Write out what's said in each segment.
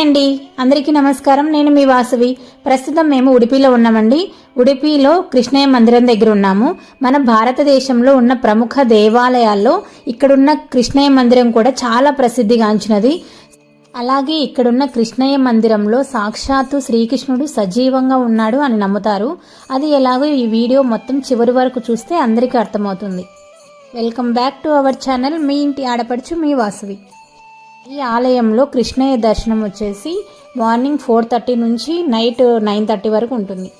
Hi అండి. అందరికీ నమస్కారం. నేను మీ వాసవి. ప్రస్తుతం మేము ఉడిపిలో ఉన్నామండి. ఉడిపిలో కృష్ణయ్య మందిరం దగ్గర ఉన్నాము. మన భారతదేశంలో ఉన్న ప్రముఖ దేవాలయాల్లో ఇక్కడున్న కృష్ణయ్య మందిరం కూడా చాలా ప్రసిద్ధిగాంచినది. అలాగే ఇక్కడున్న కృష్ణయ్య మందిరంలో సాక్షాత్తు శ్రీకృష్ణుడు సజీవంగా ఉన్నాడు అని నమ్ముతారు. అది ఎలాగో ఈ వీడియో మొత్తం చివరి వరకు చూస్తే అందరికీ అర్థమవుతుంది. Welcome back to our channel. మీ ఇంటి ఆడపడుచు మీ వాసవి. ఈ ఆలయంలో కృష్ణయ్య దర్శనం వచ్చేసి మార్నింగ్ ఫోర్ థర్టీ నుంచి నైట్ నైన్ థర్టీ వరకు ఉంటుంది.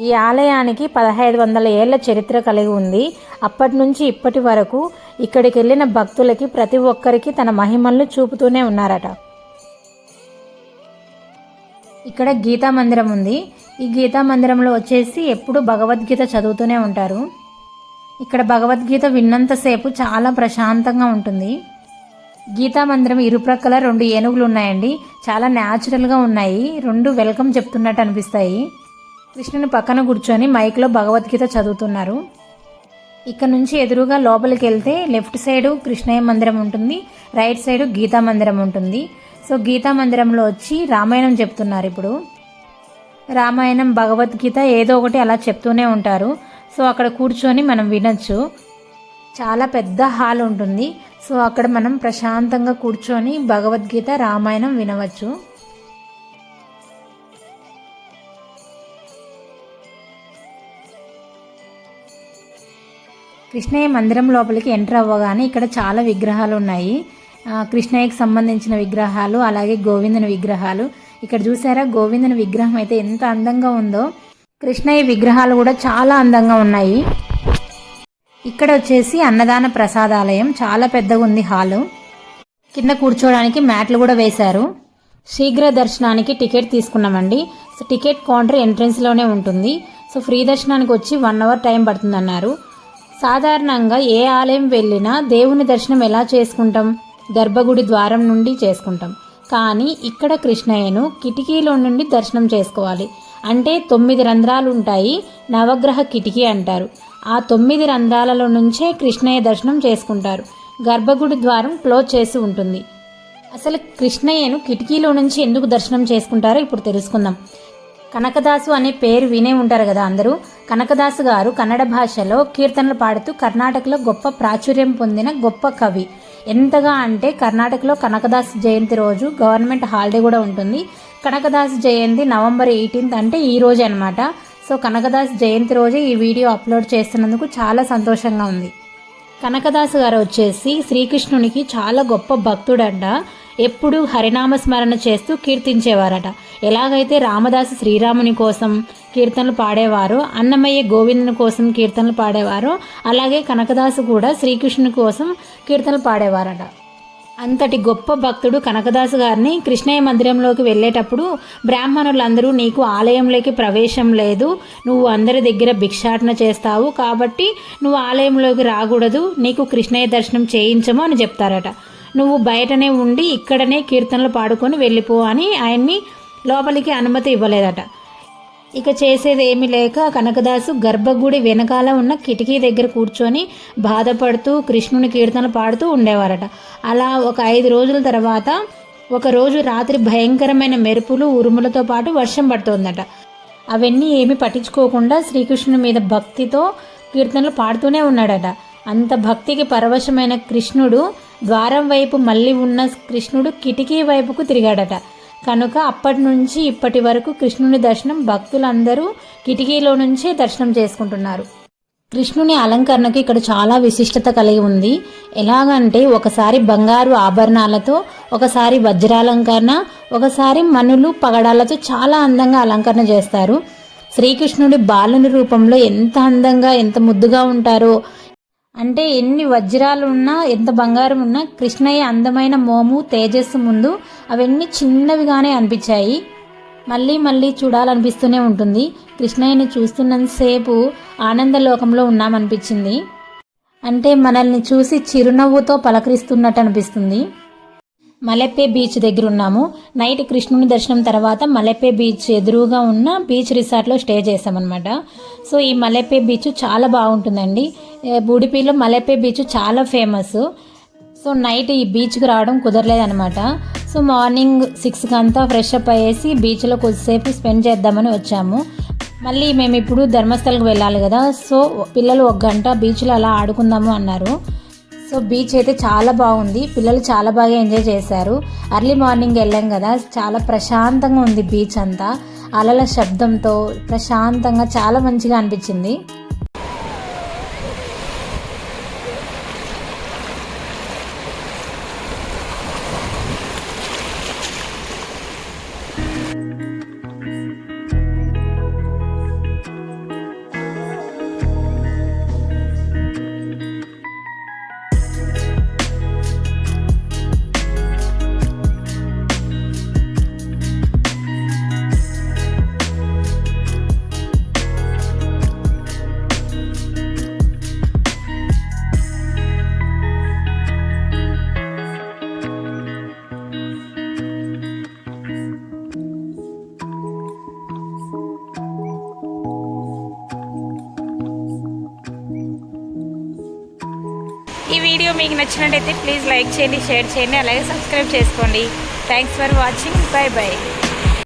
ఈ ఆలయానికి పదహైదు వందల ఏళ్ళ చరిత్ర కలిగి ఉంది. అప్పటి నుంచి ఇప్పటి వరకు ఇక్కడికి వెళ్ళిన భక్తులకి ప్రతి ఒక్కరికి తన మహిమలను చూపుతూనే ఉన్నారట. ఇక్కడ గీతా మందిరం ఉంది. ఈ గీతా మందిరంలో వచ్చేసి ఎప్పుడు భగవద్గీత చదువుతూనే ఉంటారు. ఇక్కడ భగవద్గీత విన్నంతసేపు చాలా ప్రశాంతంగా ఉంటుంది. గీతా మందిరం ఇరుప్రక్కల రెండు ఏనుగులు ఉన్నాయండి చాలా న్యాచురల్గా ఉన్నాయి. రెండు వెల్కమ్ చెప్తున్నట్టు అనిపిస్తాయి. కృష్ణుని పక్కన కూర్చొని మైక్లో భగవద్గీత చదువుతున్నారు. ఇక్కడ నుంచి ఎదురుగా లోపలికి వెళ్తే లెఫ్ట్ సైడ్ కృష్ణయ్య మందిరం ఉంటుంది. రైట్ సైడ్ గీతా మందిరం ఉంటుంది. సో గీతా మందిరంలో వచ్చి రామాయణం చెప్తున్నారు ఇప్పుడు. రామాయణం భగవద్గీత ఏదో ఒకటి అలా చెప్తూనే ఉంటారు. సో అక్కడ కూర్చొని మనం వినొచ్చు. చాలా పెద్ద హాల్ ఉంటుంది. సో అక్కడ మనం ప్రశాంతంగా కూర్చొని భగవద్గీత రామాయణం వినవచ్చు. కృష్ణయ్య మందిరం లోపలికి ఎంటర్ అవ్వగానే ఇక్కడ చాలా విగ్రహాలు ఉన్నాయి. కృష్ణయ్యకి సంబంధించిన విగ్రహాలు అలాగే గోవిందుని విగ్రహాలు. ఇక్కడ చూసారా గోవిందుని విగ్రహం అయితే ఎంత అందంగా ఉందో. కృష్ణయ్య విగ్రహాలు కూడా చాలా అందంగా ఉన్నాయి. ఇక్కడ వచ్చేసి అన్నదాన ప్రసాదాలయం. చాలా పెద్దగా ఉంది హాలు. కింద కూర్చోడానికి మ్యాట్లు కూడా వేశారు. శీఘ్ర దర్శనానికి టికెట్ తీసుకున్నామండి. సో టికెట్ కౌంటర్ ఎంట్రెన్స్లోనే ఉంటుంది. సో ఫ్రీ దర్శనానికి వచ్చి వన్ అవర్ టైం పడుతుందన్నారు. సాధారణంగా ఏ ఆలయం వెళ్ళినా దేవుని దర్శనం ఎలా చేసుకుంటాం? గర్భగుడి ద్వారం నుండి చేసుకుంటాం. కానీ ఇక్కడ కృష్ణయ్యను కిటికీలో నుండి దర్శనం చేసుకోవాలి. అంటే తొమ్మిది రంధ్రాలు ఉంటాయి. నవగ్రహ కిటికీ అంటారు. ఆ తొమ్మిది రంధ్రాలలో నుంచే కృష్ణయ్య దర్శనం చేసుకుంటారు. గర్భగుడి ద్వారం క్లోజ్ చేసి ఉంటుంది. అసలు కృష్ణయ్యను కిటికీలో నుంచి ఎందుకు దర్శనం చేసుకుంటారో ఇప్పుడు తెలుసుకుందాం. కనకదాసు అనే పేరు వినే ఉంటారు కదా అందరూ. కనకదాసు గారు కన్నడ భాషలో కీర్తనలు పాడుతూ కర్ణాటకలో గొప్ప ప్రాచుర్యం పొందిన గొప్ప కవి. ఎంతగా అంటే కర్ణాటకలో కనకదాస్ జయంతి రోజు గవర్నమెంట్ హాలిడే కూడా ఉంటుంది. కనకదాస్ జయంతి నవంబర్ ఎయిటీన్త్ అంటే ఈ రోజు అనమాట సో కనకదాస్ జయంతి రోజే ఈ వీడియో అప్లోడ్ చేస్తున్నందుకు చాలా సంతోషంగా ఉంది. కనకదాస్ గారు వచ్చేసి శ్రీకృష్ణునికి చాలా గొప్ప భక్తుడంట. ఎప్పుడు హరినామ స్మరణ చేస్తూ కీర్తించేవారట. ఎలాగైతే రామదాసు శ్రీరాముని కోసం కీర్తనలు పాడేవారో అన్నమయ్య గోవిందుని కోసం కీర్తనలు పాడేవారో అలాగే కనకదాసు కూడా శ్రీకృష్ణుని కోసం కీర్తనలు పాడేవారట. అంతటి గొప్ప భక్తుడు కనకదాసు గారిని కృష్ణయ్య మందిరంలోకి వెళ్ళేటప్పుడు బ్రాహ్మణులందరూ నీకు ఆలయంలోకి ప్రవేశం లేదు. నువ్వు అందరి దగ్గర భిక్షాటన చేస్తావు. కాబట్టి నువ్వు ఆలయంలోకి రాకూడదు. నీకు కృష్ణయ్య దర్శనం చేయించము అని చెప్తారట. నువ్వు బయటనే ఉండి ఇక్కడనే కీర్తనలు పాడుకొని వెళ్ళిపో అని ఆయన్ని లోపలికి అనుమతి ఇవ్వలేదట. ఇక చేసేది ఏమీ లేక కనకదాసు గర్భగుడి వెనకాల ఉన్న కిటికీ దగ్గర కూర్చొని బాధపడుతూ కృష్ణుని కీర్తన పాడుతూ ఉండేవారట. అలా ఒక ఐదు రోజుల తర్వాత ఒకరోజు రాత్రి భయంకరమైన మెరుపులు ఉరుములతో పాటు వర్షం పడుతోందట. అవన్నీ ఏమీ పట్టించుకోకుండా శ్రీకృష్ణుని మీద భక్తితో కీర్తనలు పాడుతూనే ఉన్నాడట. అంత భక్తికి పరవశమైన కృష్ణుడు ద్వారం వైపు మళ్ళీ ఉన్న కృష్ణుడు కిటికీ వైపుకు తిరిగాడట. కనుక అప్పటి నుంచి ఇప్పటి వరకు కృష్ణుని దర్శనం భక్తులందరూ కిటికీలో నుంచే దర్శనం చేసుకుంటున్నారు. కృష్ణుని అలంకరణకు ఇక్కడ చాలా విశిష్టత కలిగి ఉంది. ఎలాగంటే ఒకసారి బంగారు ఆభరణాలతో ఒకసారి వజ్రాలంకరణ ఒకసారి మనులు పగడాలతో చాలా అందంగా అలంకరణ చేస్తారు. శ్రీకృష్ణుడి బాలుని రూపంలో ఎంత అందంగా ఎంత ముద్దుగా ఉంటారో అంటే ఎన్ని వజ్రాలు ఉన్నా ఎంత బంగారం ఉన్నా కృష్ణయ్య అందమైన మోము తేజస్సు ముందు అవన్నీ చిన్నవిగానే అనిపించాయి. మళ్ళీ మళ్ళీ చూడాలనిపిస్తూనే ఉంటుంది. కృష్ణయ్యని చూస్తున్నంతసేపు ఆనందలోకంలో ఉన్నామనిపించింది. అంటే మనల్ని చూసి చిరునవ్వుతో పలకరిస్తున్నట్టు అనిపిస్తుంది మలెప్పే బీచ్ దగ్గర ఉన్నాము నైట్ కృష్ణుని దర్శనం తర్వాత మలెప్పే బీచ్ ఎదురుగా ఉన్న బీచ్ రిసార్ట్లో స్టే చేసామన్నమాట సో ఈ మలైపే బీచ్ చాలా బాగుంటుందండి. ఏ, ఉడిపిలో బీచ్ చాలా ఫేమస్. సో నైట్ ఈ బీచ్కి రావడం కుదరలేదనమాట సో మార్నింగ్ సిక్స్కి అంతా ఫ్రెష్ అప్ అయ్యేసి బీచ్లో కొద్దిసేపు స్పెండ్ చేద్దామని వచ్చాము. మళ్ళీ మేము ఇప్పుడు ధర్మస్థలకు వెళ్ళాలి కదా. సో పిల్లలు ఒక గంట బీచ్లో అలా ఆడుకుందాము అన్నారు. సో బీచ్ అయితే చాలా బాగుంది. పిల్లలు చాలా బాగా ఎంజాయ్ చేశారు. అర్లీ మార్నింగ్ వెళ్ళాం కదా. చాలా ప్రశాంతంగా ఉంది బీచ్ అంతా. అలల శబ్దంతో ప్రశాంతంగా చాలా మంచిగా అనిపించింది. వీడియో మీకు నచ్చినట్టయితే ప్లీజ్ లైక్ చేయండి షేర్ చేయండి అలాగే సబ్స్క్రైబ్ చేసుకోండి. Thanks for watching bye bye